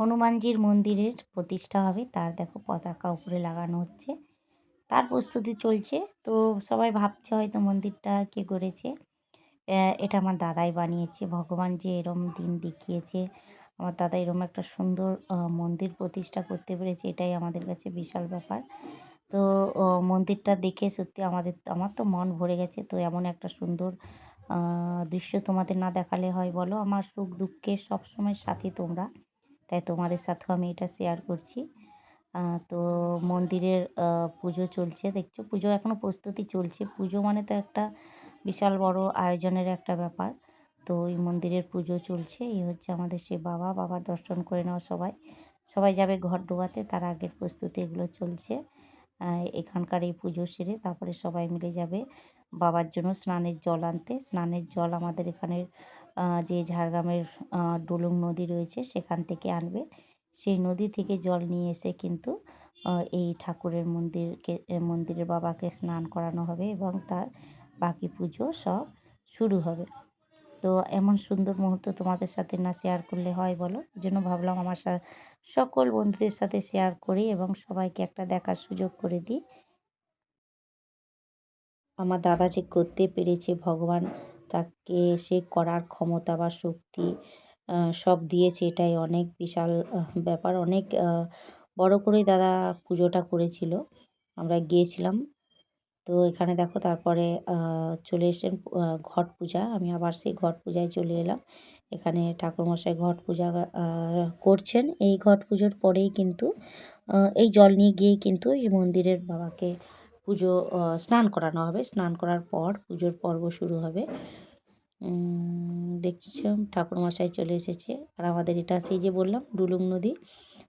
হনুমানজির মন্দিরের প্রতিষ্ঠা হবে। তার দেখো পতাকা উপরে লাগানো হচ্ছে। তার প্রস্তুতি চলছে। তো সবাই ভাবছে হয়তো মন্দিরটা কে করেছে। এটা আমার দাদাই বানিয়েছে। ভগবান যে এরম দিন দেখিয়েছে। আমার দাদা এরম একটা সুন্দর মন্দির প্রতিষ্ঠা করতে পেরেছে। এটাই আমাদের কাছে বিশাল ব্যাপার। তো মন্দিরটা দেখে সত্যি আমাদের, আমার তো মন ভরে গেছে। তো এমন একটা সুন্দর দৃশ্য তোমাদের না দেখালে হয় বলো? আমার সুখ দুঃখের সবসময় সাথে তোমরা। তাই তোমাদের সাথেও আমি এটা শেয়ার করছি। তো মন্দিরের পুজো চলছে, দেখছ? পুজো এখনও প্রস্তুতি চলছে। পুজো মানে তো একটা বিশাল বড় আয়োজনের একটা ব্যাপার। তো ওই মন্দিরের পুজো চলছে। এই হচ্ছে আমাদের সেই বাবা। বাবার দর্শন করে নেওয়া সবাই। সবাই যাবে ঘর ডোবাতে। তার আগের প্রস্তুতি এগুলো চলছে। এখানকার এই পুজো সেরে তারপরে সবাই মিলে যাবে। বাবার জন্য স্নানের জল আনতে। স্নানের জল আমাদের এখানের যে ঝাড়গ্রামের ডুলুং নদী রয়েছে সেখান থেকে আনবে। সেই নদী থেকে জল নিয়ে এসে কিন্তু এই ঠাকুরের মন্দিরকে মন্দিরের বাবাকে স্নান করানো হবে এবং তার বাকি পুজো সব শুরু হবে। তো এমন সুন্দর মুহূর্ত তোমাদের সাথে না শেয়ার করলে হয় বলো? জন্য ভাবলাম আমার সকল বন্ধুদের সাথে শেয়ার করি এবং সবাইকে একটা দেখার সুযোগ করে দিই। আমার দাদা যে করতে পেরেছে ভগবান তাকে সে করার ক্ষমতা বা শক্তি সব দিয়েছে, এটাই অনেক বিশাল ব্যাপার। অনেক বড় করেই দাদা পুজোটা করেছিল। আমরা গিয়েছিলাম। তো এখানে দেখো তারপরে চলে এসেছেন ঘট পূজা। আমি আবার সেই ঘট পূজায় চলে এলাম। এখানে ঠাকুরমশাই ঘট পূজা করছেন। এই ঘট পুজোর পরেই কিন্তু এই জল নিয়ে গিয়েই কিন্তু এই মন্দিরের বাবাকে পুজো স্নান করানো হবে। স্নান করার পর পুজোর পর্ব শুরু হবে। দেখছি ঠাকুরমশাই চলে এসেছে। আর আমাদের এটা সেই যে বললাম, ডুলুং নদী।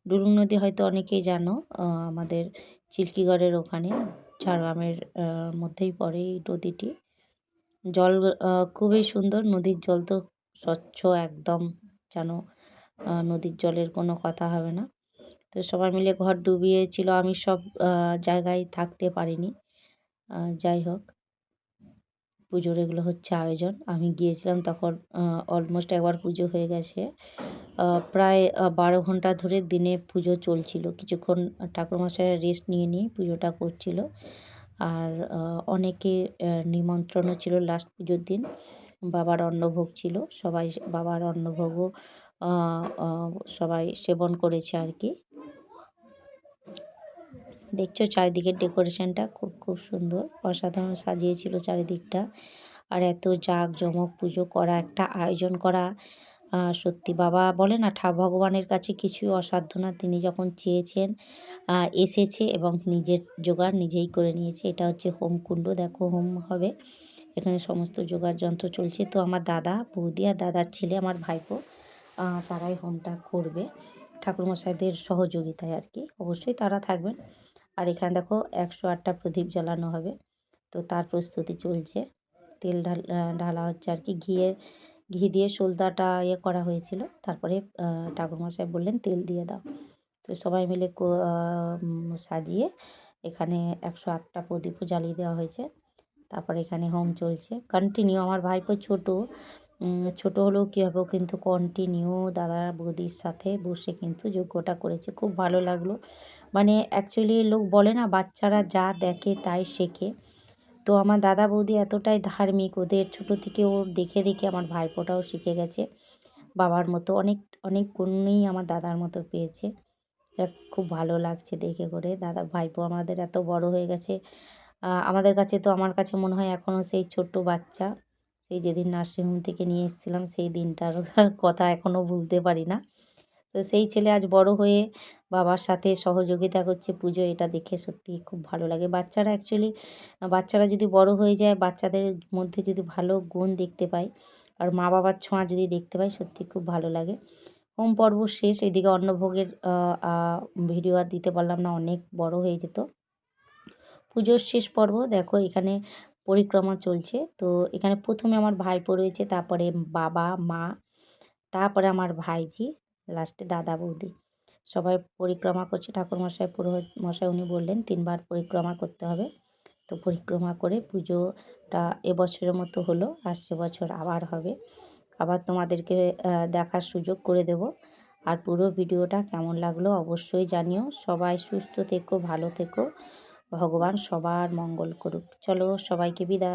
ডুলুং নদী হয়তো অনেকেই জানো আমাদের চিল্কিগড়ের ওখানে, ঝাড়গ্রামের মধ্যেই পড়ে এই নদীটি। জল খুবই সুন্দর। নদীর জল তো স্বচ্ছ একদম, যেন নদীর জলের কোনো কথা হবে না। তো সবাই মিলে ঘর ডুবিয়েছিল। আমি সব জায়গায় থাকতে পারিনি। যাই হোক। পুজোর এগুলো হচ্ছে আয়োজন। আমি গিয়েছিলাম তখন অলমোস্ট একবার পুজো হয়ে গেছে। প্রায় বারো ঘণ্টা ধরে দিনে পুজো চলছিল। কিছুক্ষণ ঠাকুরমশাইরা রেস্ট নিয়ে নিয়ে পুজোটা করছিল। আর অনেকে নিমন্ত্রণও ছিল লাস্ট পুজোর দিন। বাবার অন্নভোগ ছিল। সবাই, বাবার অন্নভোগও সবাই সেবন করেছে আর কি। দেখছ চারিদিকের ডেকোরেশনটা? খুব খুব সুন্দর। অসাধারণ সাজিয়েছিল চারিদিকটা। আর এত জাঁকজমক পুজো করা, একটা আয়োজন করা সত্যি বাবা বলে না ঠা ভগবানের কাছে কিছুই অসাধ্য না। তিনি যখন চেয়েছেন এসেছে এবং নিজের জোগাড় নিজেই করে নিয়েছে। এটা হচ্ছে হোম কুণ্ড, দেখো হোম হবে। এখানে সমস্ত জোগাড় যন্ত্র চলছে। তো আমার দাদা, বৌদি আর দাদার ছেলে, আমার ভাইপো তারাই হোমটা করবে। ঠাকুরমশাইদের সহযোগিতায় আর কি। অবশ্যই তারা থাকবেন। আর এখানে দেখো একশো আটটা প্রদীপ জ্বালানো হবে। তো তার প্রস্তুতি চলছে। তেল ঢালা হচ্ছে আর কি। ঘিয়ে, ঘি দিয়ে সোলদাটা ইয়ে করা হয়েছিল। তারপরে ঠাকুরমশাই বললেন, তেল দিয়ে দাও। তো সবাই মিলে সাজিয়ে এখানে একশো আটটা প্রদীপও জ্বালিয়ে দেওয়া হয়েছে। তারপরে এখানে হোম চলছে। কন্টিনিউ আমার ভাইপো ছোটো। ছোটো হলেও কী হবে? কিন্তু কন্টিনিউ দাদা বৌদির সাথে বসে কিন্তু যজ্ঞটা করেছে। খুব ভালো লাগল। মানে অ্যাকচুয়ালি লোক বলে না, বাচ্চারা যা দেখে তাই শেখে। তো আমার দাদা বৌদি এতটাই ধার্মিক, ওদের ছোটো থেকে ও দেখে দেখে আমার ভাইপোটাও শিখে গেছে। বাবার মতো অনেক অনেক গুণই আমার দাদার মতো পেয়েছে। খুব ভালো লাগছে দেখে করে। দাদা, ভাইপো আমাদের এত বড় হয়ে গেছে। আমাদের কাছে তো আমার কাছে মনে হয় এখনও সেই ছোট্ট বাচ্চা। সেই যেদিন নার্সিংহোম থেকে নিয়ে এসেছিলাম, সেই দিনটার কথা এখনও ভুলতে পারি না। তো সেই ছেলে আজ বড় হয়ে বাবার সাথে সহযোগিতা করছে পুজো, এটা দেখে সত্যিই খুব ভালো লাগে। বাচ্চারা অ্যাকচুয়ালি বাচ্চারা যদি বড় হয়ে যায়, বাচ্চাদের মধ্যে যদি ভালো গুণ দেখতে পাই আর মা বাবার ছোঁয়া যদি দেখতে পাই সত্যি খুব ভালো লাগে। হোম পর্ব শেষ, এদিকে অন্নভোগের ভিডিও আর দিতে পারলাম না, অনেক বড় হয়ে যেত। পুজোর শেষ পর্ব, দেখো এখানে পরিক্রমা চলছে। তো এখানে প্রথমে আমার ভাইপো রয়েছে, তারপরে বাবা, মা, তারপরে আমার ভাইজি। লাস্টে দাদা বৌদি। সবাই পরিক্রমা করছে। ঠাকুরমশাই, পুরোহিত মশাই উনি বললেন, তিনবার পরিক্রমা করতে হবে। তো পরিক্রমা করে পুজোটা এবছরের মতো হলো, আসছে বছর আবার হবে। আবার তোমাদেরকে দেখার সুযোগ করে দেব। আর পুরো ভিডিওটা কেমন লাগল অবশ্যই জানিও। সবাই সুস্থ থেকো, ভালো থেকো। ভগবান সবার মঙ্গল করুক। চলো সবাইকে বিদায়।